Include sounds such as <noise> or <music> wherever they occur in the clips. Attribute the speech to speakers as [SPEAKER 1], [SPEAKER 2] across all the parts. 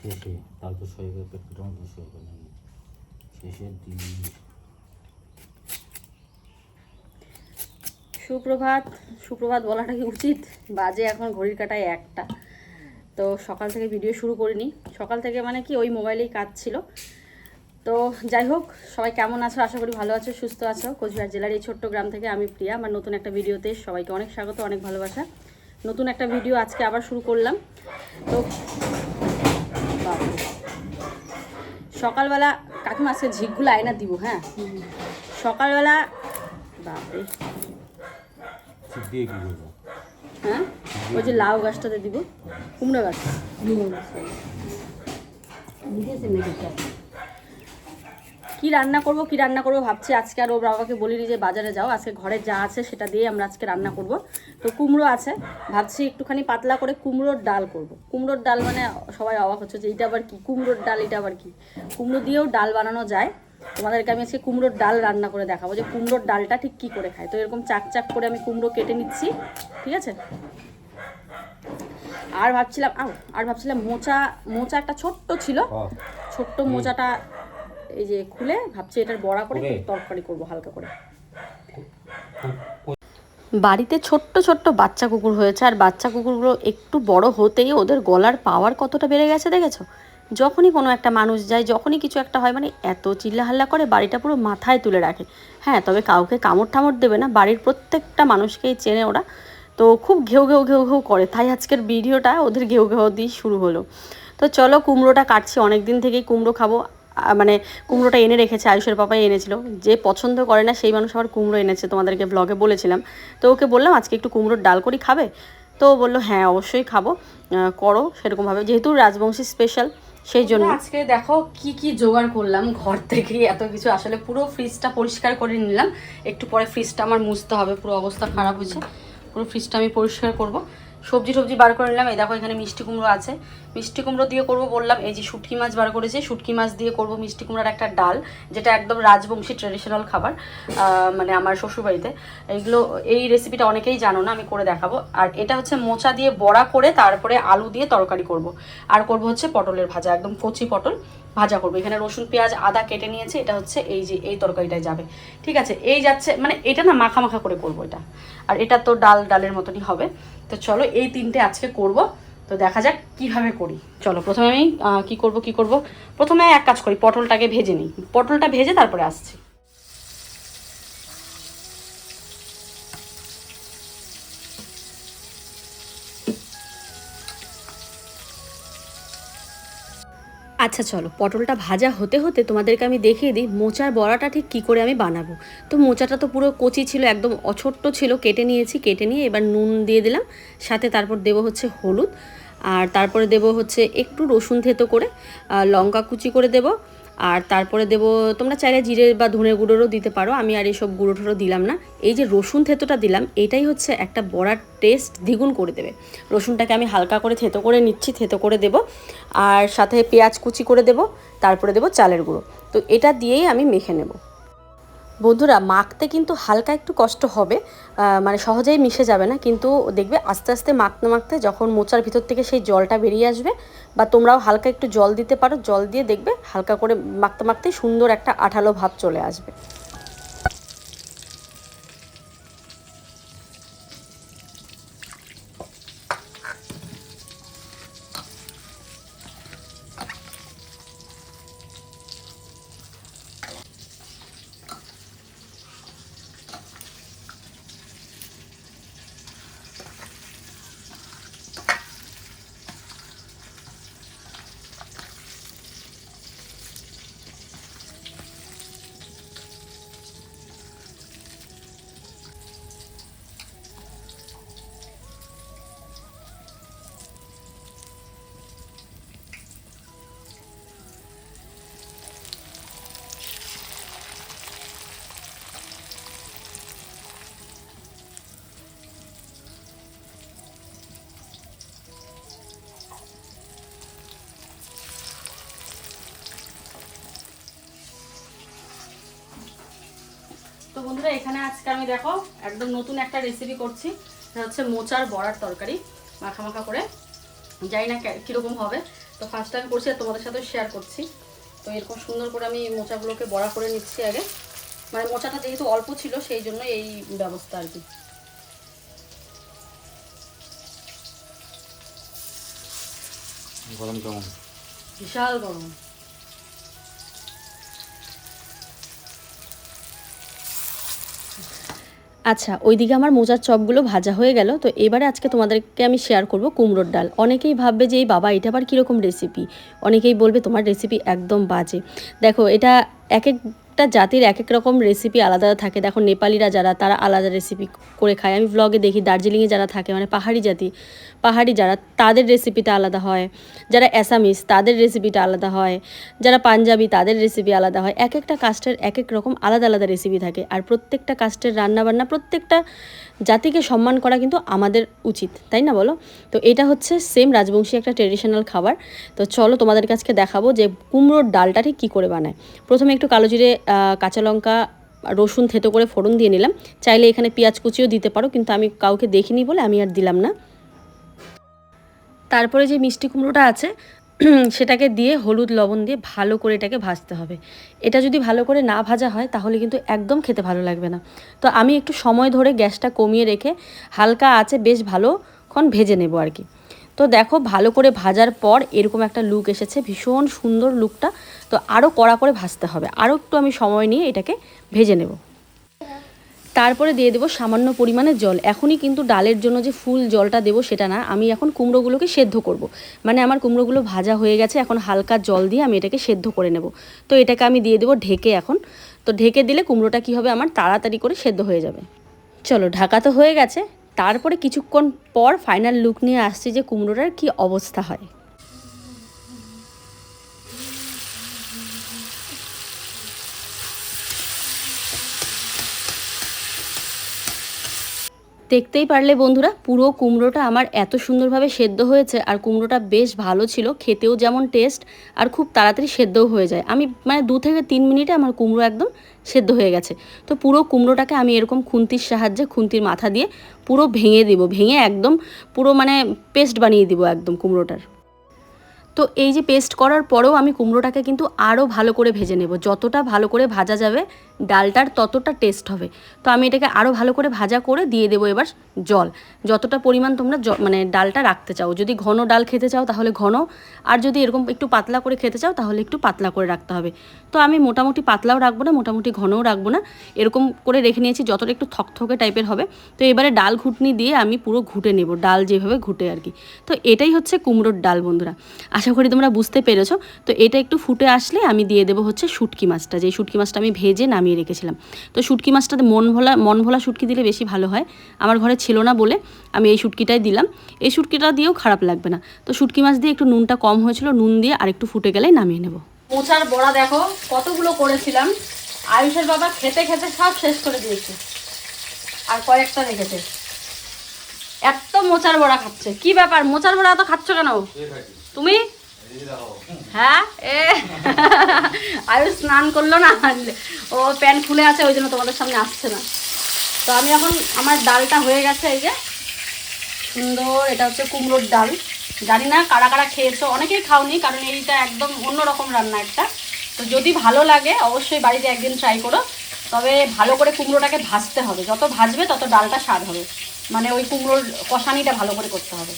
[SPEAKER 1] শেষে তারপর করে শেষের দিন।
[SPEAKER 2] সুপ্রভাত সুপ্রভাত বলাটা কি উচিত? বাজে এখন ঘড়ির কাটায় একটা। তো সকাল থেকে ভিডিও শুরু করিনি। সকাল থেকে মানে কি ওই মোবাইলেই কাজ ছিল। তো যাই হোক, সবাই কেমন আছো? আশা করি ভালো আছো, সুস্থ আছো। কোচবিহার জেলার এই ছোট্ট গ্রাম থেকে আমি প্রিয়া। আমার নতুন একটা ভিডিওতে সবাইকে অনেক স্বাগত, অনেক ভালোবাসা। নতুন একটা ভিডিও আজকে আবার শুরু করলাম। তো। সকালবেলা কাকিমা আজকে ঝিকগুলো আয়না দিব হ্যাঁ? সকালবেলা হ্যাঁ? ওই যে লাউ গাছটাতে দিব, কুমড়ো গাছ। কি রান্না করব কি রান্না করব ভাবছি আজকে আর ওর বাবাকে বলিনি যে বাজারে যাও আজকে ঘরে যা আছে সেটা দিয়ে আমরা আজকে রান্না করব। তো কুমড়ো আছে ভাবছি একটুখানি পাতলা করে কুমড়োর ডাল করব। কুমড়োর ডাল মানে সবাই অবাক হচ্ছে যে এটা আবার কি? কুমড়োর ডাল এটা আবার কি? কুমড়ো দিয়েও ডাল বানানো যায়। তোমাদেরকে আমি আজকে কুমড়োর ডাল রান্না করে দেখাবো যে কুমড়োর ডালটা ঠিক কী করে খায়। তো এরকম চাক চাক করে আমি কুমড়ো কেটে নিচ্ছি ঠিক আছে? আর ভাবছিলাম আর ভাবছিলাম মোচা মোচা একটা ছোট্ট ছিল। ছোট্ট মোচাটা এই যে খুলে ভাবছি এটার বড়া করে। তরকারি করব হালকা করে। বাড়িতে ছোট্ট ছোট্ট বাচ্চা কুকুর হয়েছে আর বাচ্চা কুকুরগুলো একটু বড় হতেই ওদের গলার পাওয়ার কতটা বেড়ে গেছে দেখেছ? যখনই কোনো একটা মানুষ যায় যখনই কিছু একটা হয় মানে এত চিল্লাহাল্লা করে বাড়িটা পুরো মাথায় তুলে রাখে। হ্যাঁ তবে কাউকে কামড় ঠামড় দেবে না বাড়ির প্রত্যেকটা মানুষকেই চেনে ওরা। তো খুব ঘেউ ঘেউ ঘেউ ঘেউ করে তাই আজকের ভিডিওটা ওদের ঘেউ ঘেউ দিয়ে শুরু হলো। তো চলো কুমড়োটা কাটছি অনেক দিন থেকেই কুমড়ো খাব। মানে কুমড়োটা এনে রেখেছে, আয়ুষের পাপাই এনেছিল। যে পছন্দ করে না, সেই মানুষ আবার কুমড়ো এনেছে তোমাদেরকে ব্লগে বলেছিলাম। তো ওকে বললাম, আজকে একটু কুমড়োর ডাল করি, খাবে? তো বলল হ্যাঁ অবশ্যই খাব। করো, সেরকমভাবে। যেহেতু রাজবংশী স্পেশাল সেই জন্য। আজকে দেখো কি কি জোগাড় করলাম ঘর থেকে। এত কিছু আসলে পুরো ফ্রিজটা পরিষ্কার করে নিলাম। একটু পরে ফ্রিজটা আমার মুছতে হবে, পুরো অবস্থা খারাপ হয়েছে। পুরো ফ্রিজটা আমি পরিষ্কার করব। সবজি টবজি বার করে নিলাম। এই দেখো এখানে মিষ্টি কুমড়ো আছে। মিষ্টি কুমড়ো দিয়ে করব বললাম, এই যে শুটকি মাছ বার করেছে, শুটকি মাছ দিয়ে করব মিষ্টি কুমড়োর একটা ডাল, যেটা একদম রাজবংশী ট্রেডিশনাল খাবার মানে আমার শ্বশুরবাড়িতে। এইগুলো, এই রেসিপিটা অনেকেই জানো না, আমি করে দেখাবো। আর এটা হচ্ছে মোচা দিয়ে বড়া করে তারপরে আলু দিয়ে তরকারি করব। আর করব হচ্ছে পটলের ভাজা, একদম কচি পটল ভাজা করব। এখানে রসুন, পেঁয়াজ, আদা কেটে নিয়েছে, এটা হচ্ছে এই যে, এই তরকারিটায় যাবে। ঠিক আছে, এই যাচ্ছে মানে এটা না মাখা মাখা করে করব এটা। আর এটা তো ডাল, ডালের মতনই হবে। তো চলো এই তিনটে আজকে করব। তো দেখা যাক কীভাবে করি। চলো, প্রথমে আমি কি করব কি করব? প্রথমে এক কাজ করি, পটলটাকে ভেজে নিই। পটলটা ভেজে তারপরে আসছি। আচ্ছা চলো। পটলটা ভাজা হতে হতে তোমাদেরকে আমি দেখিয়ে দিই মোচার বড়াটা ঠিক কী করে আমি বানাবো। তো মোচাটা তো পুরো কচি ছিল, একদম অছোট্ট ছিল, কেটে নিয়েছি, কেটে নিয়ে এবার নুন দিয়ে দিলাম। সাথে তারপর দেব হচ্ছে হলুদ। আর তারপরে দেব হচ্ছে একটু রসুন থেতো করে লঙ্কা কুচি করে দেবো। আর তারপরে দেব, তোমরা চাইলে জিরে বা ধনের গুঁড়োরও দিতে পারো, আমি আর এইসব গুঁড়ো ঠুড়ো দিলাম না। এই যে রসুন থেতোটা দিলাম, এটাই হচ্ছে একটা বড়ার টেস্ট দ্বিগুণ করে দেবে। রসুনটাকে আমি হালকা করে থেতো করে নিচ্ছি, থেতো করে দেব, আর সাথে পেঁয়াজ কুচি করে দেব, তারপরে দেব চালের গুঁড়ো। তো এটা দিয়েই আমি মেখে নেব। বন্ধুরা, মাখতে কিন্তু হালকা একটু কষ্ট হবে মানে সহজেই মিশে যাবে না, কিন্তু দেখবে আস্তে আস্তে মাখতে মাখতে যখন মোচার ভিতর থেকে সেই জলটা বেরিয়ে আসবে বা তোমরাও হালকা একটু জল দিতে পারো, জল দিয়ে দেখবে হালকা করে মাখতে মাখতে সুন্দর একটা আঠালো ভাব চলে আসবে। বন্ধুরা এখানে আজকে আমি দেখো একদম নতুন একটা রেসিপি করছি। এটা হচ্ছে মোচার বড়ার তরকারি মাখা মাখা করে। জানি না কীরকম হবে। তো ফার্স্ট টাইম করছি আর তোমাদের সাথে শেয়ার করছি। তো এরকম সুন্দর করে আমি মোচাগুলোকে বড়া করে নিচ্ছি আগে। মানে মোচাটা যেহেতু অল্প ছিল সেই জন্য এই ব্যবস্থা আর কি।
[SPEAKER 1] গরম কেমন?
[SPEAKER 2] বিশাল গরম। আচ্ছা ওইদিকে আমার মোজার চপগুলো ভাজা হয়ে গেল। তো এবারে আজকে তোমাদেরকে আমি শেয়ার করব কুমড়োর ডাল। অনেকেই ভাববে যে এই বাবা, এটা আবার কীরকম রেসিপি অনেকেই বলবে তোমার রেসিপি একদম বাজে। দেখো, এটা এক এক একটা জাতির এক এক রকম রেসিপি আলাদা থাকে। দেখো, নেপালিরা যারা, তারা আলাদা রেসিপি করে খায়। আমি ব্লগে দেখি, দার্জিলিংয়ে যারা থাকে মানে পাহাড়ি জাতি, পাহাড়ি যারা, তাদের রেসিপিটা আলাদা হয়। যারা অ্যাসামিস তাদের রেসিপিটা আলাদা হয়। যারা পাঞ্জাবি, তাদের রেসিপি আলাদা হয়। এক একটা কাস্টের এক এক রকম আলাদা আলাদা রেসিপি থাকে। আর প্রত্যেকটা কাস্টের রান্নাবান্না, প্রত্যেকটা জাতিকে সম্মান করা কিন্তু আমাদের উচিত, তাই না বলো? তো এটা হচ্ছে সেম রাজবংশী একটা ট্রেডিশনাল খাবার। তো চলো তোমাদের কাছকে দেখাবো যে কুমড়োর ডালটা ঠিক কী করে বানায়। প্রথমে একটু কালো জিরে কাঁচা লঙ্কা, রসুন থেতো করে ফোড়ন দিয়ে নিলাম। চাইলে এখানে পেঁয়াজ কুচিও দিতে পারো, কিন্তু আমি কাউকে দেখিনি বলে আমি আর দিলাম না। তারপরে যে মিষ্টি কুমড়োটা আছে <clears throat> সেটাকে দিয়ে হলুদ লবণ দিয়ে ভালো করে এটাকে ভাজতে হবে। এটা যদি ভালো করে না ভাজা হয়, তাহলে কিন্তু একদম খেতে ভালো লাগবে না। তো আমি একটু সময় ধরে গ্যাসটা কমিয়ে রেখে হালকা আছে বেশ ভালোক্ষণ ভেজে নেব আর কি। তো দেখো, ভালো করে ভাজার পর এরকম একটা লুক এসেছে, ভীষণ সুন্দর লুকটা তো আরও কড়া করে ভাজতে হবে। আরও একটু আমি সময় নিয়ে এটাকে ভেজে নেব। তারপরে দিয়ে দেবো সামান্য পরিমাণে জল। এখনই কিন্তু ডালের জন্য যে ফুল জলটা দেবো সেটা না, আমি এখন কুমড়োগুলোকে সেদ্ধ করব। মানে আমার কুমড়োগুলো ভাজা হয়ে গেছে, এখন হালকা জল দিয়ে আমি এটাকে সেদ্ধ করে নেব। তো এটাকে আমি দিয়ে দেবো ঢেকে এখন। তো ঢেকে দিলে কুমড়োটা কী হবে? আমার তাড়াতাড়ি করে সেদ্ধ হয়ে যাবে। চলো, ঢাকা তো হয়ে গেছে। তারপরে কিছুক্ষণ পর ফাইনাল লুক নিয়ে আসছি যে কুমড়োটার কী অবস্থা হয়। দেখতেই পারলে বন্ধুরা, পুরো কুমড়োটা আমার এত সুন্দরভাবে সেদ্ধ হয়েছে আর কুমড়োটা বেশ ভালো ছিল, খেতেও যেমন টেস্ট আর খুব তাড়াতাড়ি সেদ্ধও হয়ে যায়। আমি মানে দু থেকে তিন মিনিটে আমার কুমড়ো একদম সেদ্ধ হয়ে গেছে। তো পুরো কুমড়োটাকে আমি এরকম খুন্তির সাহায্যে, খুন্তির মাথা দিয়ে পুরো ভেঙে দিব, ভেঙে একদম পুরো মানে পেস্ট বানিয়ে দিব একদম কুমড়োটার। তো এই যে পেস্ট করার পরেও আমি কুমড়োটাকে কিন্তু আরও ভালো করে ভেজে নেব। যতটা ভালো করে ভাজা যাবে, ডালটার ততটা টেস্ট হবে। তো আমি এটাকে আরও ভালো করে ভাজা করে দিয়ে দেবো এবার জল। যতটা পরিমাণ তোমরা মানে ডালটা রাখতে চাও। যদি ঘন ডাল খেতে চাও তাহলে ঘন, আর যদি এরকম একটু পাতলা করে খেতে চাও তাহলে একটু পাতলা করে রাখতে হবে। তো আমি মোটামুটি পাতলাও রাখব না, মোটামুটি ঘনও রাখব না। এরকম করে রেখে নিয়েছি যতটা একটু থকথকে টাইপের হবে। তো এবারে ডাল ঘুটনি দিয়ে আমি পুরো ঘুটে নেব, ডাল যেভাবে ঘুটে আর কি। তো এটাই হচ্ছে কুমড়োর ডাল বন্ধুরা। আশা করি তোমরা বুঝতে পেরেছ। তো এটা একটু ফুটে আসলে আমি দিয়ে দেবো হচ্ছে শুটকি মাছটা। যে শুটকি মাছটা আমি ভেজে নামিয়ে রেখেছিলাম। তো শুটকি মাছটাতে মন ভোলা মন ভোলা শুটকি দিলে বেশি ভালো হয়। আমার ঘরে ছিল না বলে আমি এই শুটকিটাই দিলাম। এই শুটকিটা দিয়েও খারাপ লাগবে না। তো শুটকি মাছ দিয়ে একটু নুনটা কম হয়েছিল নুন দিয়ে আর একটু ফুটে গেলেই নামিয়ে নেব। মোচার বড়া দেখো কতগুলো করেছিলাম। আয়ুষের বাবা খেতে খেতে সব শেষ করে দিয়েছে। আর কয়েকটা রেখেছে। এত মোচার বড়া খাচ্ছে। কি ব্যাপার? মোচার বড়া এত খাচ্ছ কেন? তুমি? হ্যাঁ? এ, আয়ুষ স্নান করল না? ও প্যান্ট খুলে আছে, ওই জন্য তোমাদের সামনে আসছে না। তো আমি এখন আমার ডালটা হয়ে গেছে, এই যে সুন্দর, এটা হচ্ছে কুমড়োর ডাল। জানি না কারা কারা খেয়েছো, অনেকেই খাওনি, কারণ এইটা একদম অন্যরকম রান্না একটা। তো যদি ভালো লাগে, অবশ্যই বাড়িতে একদিন ট্রাই করো। তবে ভালো করে কুমড়োটাকে ভাজতে হবে। যত ভাজবে, তত ডালটা স্বাদ হবে। মানে ওই কুমড়োর কষানিটা ভালো করে করতে হবে।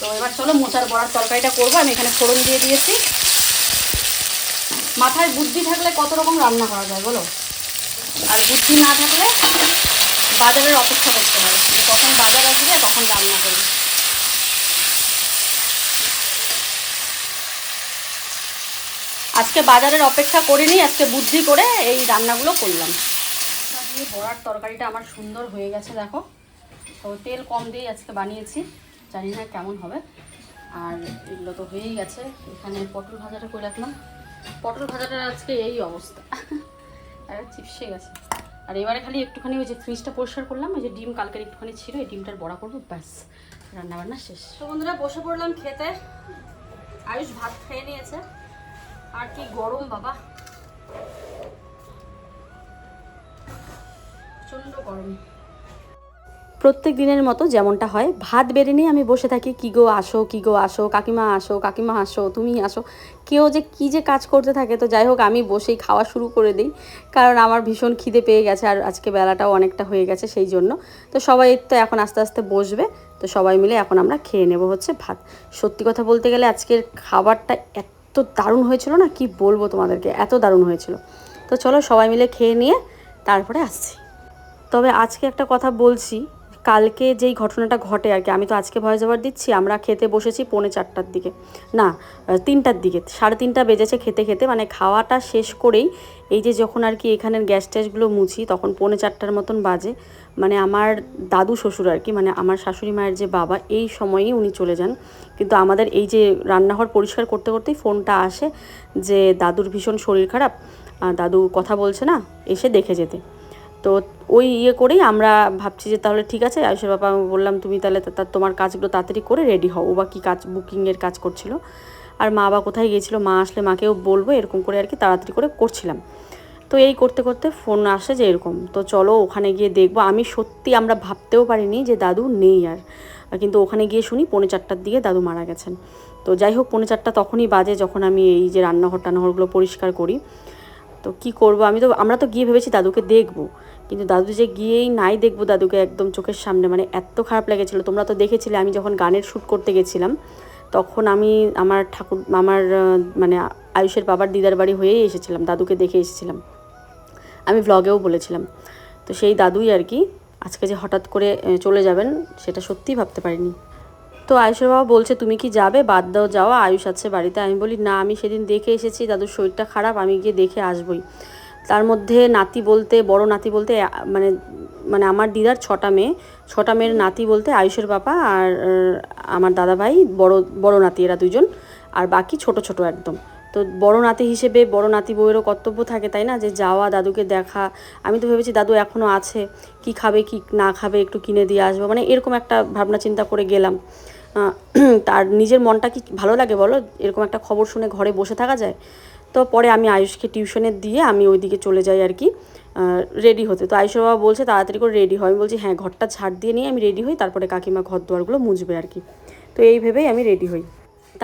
[SPEAKER 2] তো এবার চলো মোচার বড়ার তরকারিটা করব, আমি এখানে ফোড়ন দিয়ে দিয়েছি। মাথায় বুদ্ধি থাকলে কত রকম রান্না করা যায় বলো? আর বুদ্ধি না থাকলে বাজারের অপেক্ষা করতে যে কখন বাজার আসবে, তখন রান্না করবে। আজকে বাজারের অপেক্ষা করিনি, আজকে বুদ্ধি করে এই রান্নাগুলো করলাম। দিয়ে বড়ার তরকারিটা আমার সুন্দর হয়ে গেছে, দেখো। তো তেল কম দিয়ে আজকে বানিয়েছি। জানি না কেমন হবে। আর এগুলো তো হয়েই গেছে। এখানে পটল ভাজাটা করে রাখলাম। পটল ভাজাটা আজকে এই অবস্থা। আর চিপসে গেছে। আর এবারে খালি একটুখানি ওই যে ফ্রিজটা পরিষ্কার করলাম, ওই যে ডিম কালকের একটুখানি ছিল, এই ডিমটার বড়া করব, ব্যাস। রান্নাবান্না শেষ। তো বন্ধুরা, বসে পড়লাম খেতে। আয়ুষ ভাত খেয়ে নিয়েছে। আর কি গরম, বাবা। প্রচণ্ড গরম। প্রত্যেক দিনের মতো যেমনটা হয়, ভাত বেড়ে নিয়ে আমি বসে থাকি, কী গো আসো, কী গো আসো, কাকিমা আসো কাকিমা আসো, তুমি আসো। কেউ যে কী যে কাজ করতে থাকে, তো যাই হোক আমি বসেই খাওয়া শুরু করে দিই, কারণ আমার ভীষণ খিদে পেয়ে গেছে আর আজকে বেলাটাও অনেকটা হয়ে গেছে সেই জন্য। তো সবাই তো এখন আস্তে আস্তে বসবে, তো সবাই মিলে এখন আমরা খেয়ে নেব হচ্ছে ভাত। সত্যি কথা বলতে গেলে আজকের খাবারটা এত দারুণ হয়েছিল না, কি বলব তোমাদেরকে, এত দারুণ হয়েছিল। তো চলো সবাই মিলে খেয়ে নিয়ে তারপরে আসছি। তবে আজকে একটা কথা বলছি কালকে যেই ঘটনাটা ঘটে আর কি, আমি তো আজকে ভয়েস ওভার দিচ্ছি, আমরা খেতে বসেছি পৌনে চারটার দিকে। না তিনটার দিকে, সাড়ে তিনটা বেজেছে খেতে খেতে মানে খাওয়াটা শেষ করেই এই যে যখন আর কি এখানের গ্যাস ট্যাসগুলো মুছি, তখন পৌনে চারটার মতন বাজে মানে আমার দাদু শ্বশুর আর কি মানে আমার শাশুড়ি মায়ের যে বাবা, এই সময়েই উনি চলে যান। কিন্তু আমাদের এই যে রান্নাঘর পরিষ্কার করতে করতেই ফোনটা আসে যে, দাদুর ভীষণ শরীর খারাপ দাদু কথা বলছে না, এসে দেখে যেতে। তো ওই ইয়ে করেই আমরা ভাবছি যে তাহলে ঠিক আছে, আয়ুষের বাবা বললাম, তুমি তাহলে তোমার কাজগুলো তাড়াতাড়ি করে রেডি হও। ও বা কী কাজ, বুকিংয়ের কাজ করছিল। আর মা বা কোথায় গিয়েছিল, মা আসলে মাকেও বলব, এরকম করে আর কি তাড়াতাড়ি করে করছিলাম। তো এই করতে করতে ফোন আসে যে এরকম, তো চলো ওখানে গিয়ে দেখব। আমি সত্যি আমরা ভাবতেও পারিনি যে দাদু নেই আর কিন্তু ওখানে গিয়ে শুনি পৌনে চারটার দিকে দাদু মারা গেছেন। তো যাই হোক, পৌনে চারটা তখনই বাজে যখন আমি এই যে রান্নাঘর টান্নাঘরগুলো পরিষ্কার করি। তো কি করব? আমি তো, আমরা তো গিয়ে ভেবেছি দাদুকে দেখব। কিন্তু দাদু যে গিয়েই নাই দেখব দাদুকে একদম চোখের সামনে মানে এত খারাপ লেগেছিলো। তোমরা তো দেখেছিলে, আমি যখন গানের শ্যুট করতে গেছিলাম, তখন আমি আমার ঠাকুর, আমার মানে আয়ুষের বাবার দিদার বাড়ি হয়েই এসেছিলাম, দাদুকে দেখে এসেছিলাম। আমি ভ্লগেও বলেছিলাম। তো সেই দাদুই আর কি, আজকে যে হঠাৎ করে চলে যাবেন, সেটা সত্যিই ভাবতে পারিনি। তো আয়ুষের বাবা বলছে, তুমি কি যাবে? বাদ দাও যাওয়া আয়ুষ আছে বাড়িতে। আমি বলি, না, আমি সেদিন দেখে এসেছি দাদুর শরীরটা খারাপ, আমি গিয়ে দেখে আসবই। তার মধ্যে নাতি বলতে, বড় নাতি বলতে মানে মানে আমার দিদার ছটা মেয়ে। ছটা মেয়ের নাতি বলতে আয়ুষের বাবা আর আমার দাদা ভাই বড় বড় নাতি, এরা দুজন আর বাকি ছোট ছোট একদম। তো বড় নাতি হিসেবে বড় নাতি বউয়েরও কর্তব্য থাকে, তাই না? যে যাওয়া, দাদুকে দেখা। আমি তো ভেবেছি দাদু এখনও আছে। কি খাবে, কি না খাবে, একটু কিনে দিয়ে আসব। মানে এরকম একটা ভাবনা, চিন্তা করে গেলাম। <clears throat> তার নিজের মনটা কি ভালো লাগে বলো? এরকম একটা খবর শুনে ঘরে বসে থাকা যায়? তো পরে আমি আয়ুষকে টিউশনে দিয়ে আমি ওইদিকে চলে যাই আর কি রেডি হতে। তো আয়ুষের বাবা বলছে, তাড়াতাড়ি করে রেডি হয় আমি বলছি হ্যাঁ ঘরটা ঝাড় দিয়ে নিয়ে আমি রেডি হই, তারপরে কাকিমা ঘর দুয়ারগুলো মুছবে আর কি। তো এই ভেবেই আমি রেডি হই।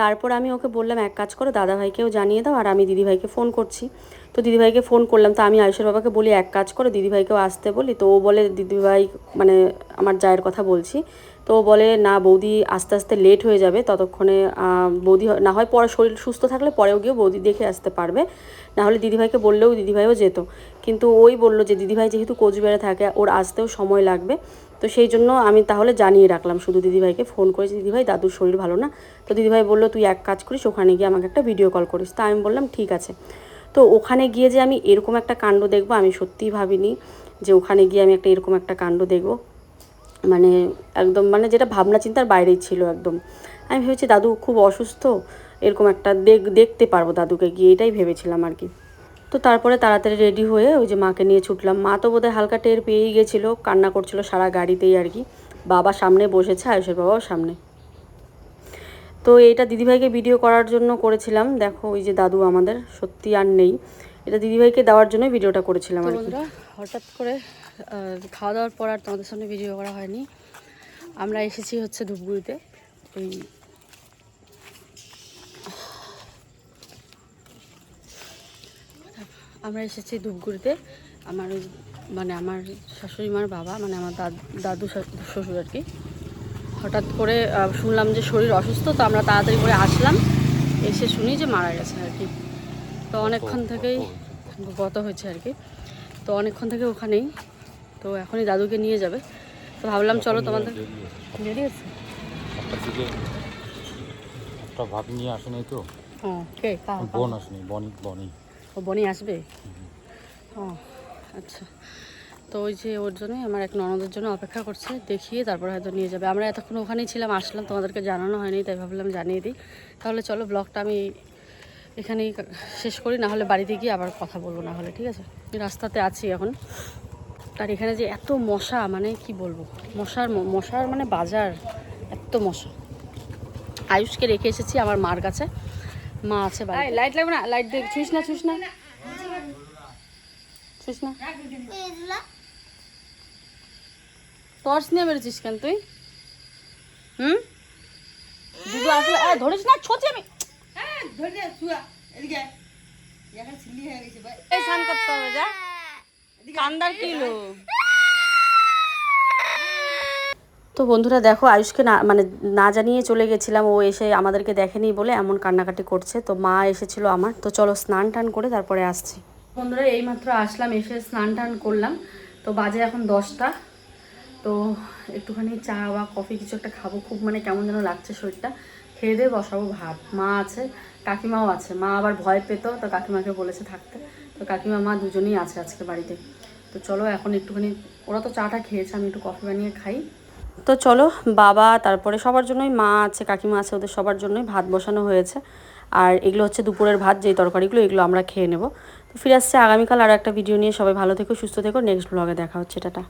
[SPEAKER 2] তারপর আমি ওকে বললাম, এক কাজ করো, দাদাভাইকেও জানিয়ে দাও, আর আমি দিদিভাইকে ফোন করছি। তো দিদিভাইকে ফোন করলাম, তো আমি আয়ুষের বাবাকে বলি, এক কাজ করো, দিদিভাইকেও আসতে বলি। তো ও বলে, দিদিভাই মানে আমার জায়ের কথা বলছি। তো বলে, না বৌদি, আস্তে আস্তে লেট হয়ে যাবে, ততক্ষণে বৌদি না হয় পরে শরীর সুস্থ থাকলে পরেও গিয়ে বৌদি দেখে আসতে পারবে। না হলে দিদিভাইকে বললেও দিদিভাইও যেত। কিন্তু ওই বলল যে, দিদিভাই যেহেতু কোচবিহারে থাকে, ওর আসতেও সময় লাগবে। তো সেই জন্য আমি তাহলে জানিয়ে রাখলাম, শুধু দিদিভাইকে ফোন করেছি, দিদিভাই, দাদুর শরীর ভালো না? তো দিদিভাই বলল, তুই এক কাজ করিস, ওখানে গিয়ে আমাকে একটা ভিডিও কল করিস। তা আমি বললাম, ঠিক আছে। তো ওখানে গিয়ে যে আমি এরকম একটা কাণ্ড দেখব, আমি সত্যিই ভাবিনি যে, ওখানে গিয়ে আমি একটা এরকম একটা কাণ্ড দেখব। মানে একদম মানে যেটা ভাবনা চিন্তার বাইরেই ছিল একদম। আমি ভেবেছি, দাদু খুব অসুস্থ, এরকম একটা দেখ, দেখতে পারব দাদুকে গিয়ে। এটাই ভেবেছিলাম আর কি। তো তারপরে তাড়াতাড়ি রেডি হয়ে ওই যে মাকে নিয়ে ছুটলাম। মা তো বোধহয় হালকা টের পেয়েই গেছিল, কান্না করছিল সারা গাড়িতেই আর কি। বাবা সামনে বসেছে, আয়ুষের বাবাও সামনে। তো এটা দিদিভাইকে ভিডিও করার জন্য করেছিলাম। দেখো, ওই যে দাদু আমাদের, সত্যি আর নেই। এটা দিদিভাইকে দেওয়ার জন্য ভিডিওটা করেছিলাম আর কি।
[SPEAKER 3] হঠাৎ করে খাওয়া দাওয়ার পর আর তোমাদের সামনে ভিডিও করা হয়নি। আমরা এসেছি হচ্ছে ধূপগুড়িতে। ওই আমরা এসেছি ধূপগুড়িতে। আমার ওই মানে আমার শাশুড়ি মার বাবা মানে আমার দাদ- দাদু শ্বশুর আর কি। হঠাৎ করে শুনলাম যে শরীর অসুস্থ তো আমরা তাড়াতাড়ি করে আসলাম। এসে শুনি যে মারা গেছে আর কি। তো অনেকক্ষণ থেকেই গত হয়েছে আর কি। তো অনেকক্ষণ থেকে ওখানেই। তো এখনই দাদুকে নিয়ে যাবে। তো ভাবলাম চলো তোমাদের দেরি আছে
[SPEAKER 1] একটা ভাত নিয়ে আসেনি তো?
[SPEAKER 3] ও কে? কা- কা-
[SPEAKER 1] বোন আসেনি বনি বনি।
[SPEAKER 3] ও বনি আসবে? ও আচ্ছা। তো ওই যে ওর জন্যই আমার এক ননদের জন্য অপেক্ষা করছে দেখিয়ে তারপর হয়তো নিয়ে যাবে। আমরা এতক্ষণ ওখানেই ছিলাম আসলাম তোমাদেরকে জানানো হয়নি তাই ভাবলাম জানিয়ে দিই। তাহলে চলো ব্লগটা আমি এখানেই শেষ করি না হলে বাড়িতে গিয়ে আবার কথা বলব না হলে ঠিক আছে? রাস্তাতে আছি এখন। আর এখানে যে এত মশা মানে কি বলব? মশার ম- মশার মানে বাজার এত মশা। আয়ুষকে রেখে এসেছি আমার মার কাছে। মা আছে বাড়ি লাইট লাগবে না? লাইট দেখ ছুঁস না ছুঁস না। ছুঁস না। টর্চ নিয়ে বেরোছিস কেন তুই? হুম? দুটো আসলে ধরিস না ছোটি আমি। এই স্নান করতে হবে যা। কান্দার
[SPEAKER 2] তো বন্ধুরা দেখো, আয়ুষকে না মানে না জানিয়ে চলে গেছিলাম। ও এসে আমাদেরকে দেখেনি বলে এমন কান্নাকাটি করছে। তো মা এসেছিল আমার। তো চলো স্নান টান করে তারপরে আসছি।
[SPEAKER 3] বন্ধুরা, এইমাত্র আসলাম, এসে স্নান টান করলাম। তো বাজে এখন দশটা। তো একটুখানি চা বা কফি কিছু একটা খাব। খুব মানে কেমন যেন লাগছে শরীরটা। খেয়ে দিয়ে বসাবো ভাত। মা আছে, কাকিমাও আছে। মা আবার ভয় পেত, তো কাকিমাকে বলেছে থাকতে। তো কাকিমা, মা দুজনেই আছে আজকে বাড়িতে। তো চলো এখন একটুখানি, ওরা তো চাটা খেয়েছে, আমি একটু কফি বানিয়ে খাই।
[SPEAKER 2] তো চলো, বাবা, তারপরে সবার জন্যই, মা আছে, কাকিমা আছে, ওদের সবার জন্যই ভাত বসানো হয়েছে। আর এগুলো হচ্ছে দুপুরের ভাত, যেই তরকারিগুলো, এগুলো আমরা খেয়ে নেব। তো ফিরে আসছে আগামীকাল আরও একটা ভিডিও নিয়ে। সবাই ভালো থেকো, সুস্থ থেকো। নেক্সট ব্লগে দেখা হচ্ছে, টাটা।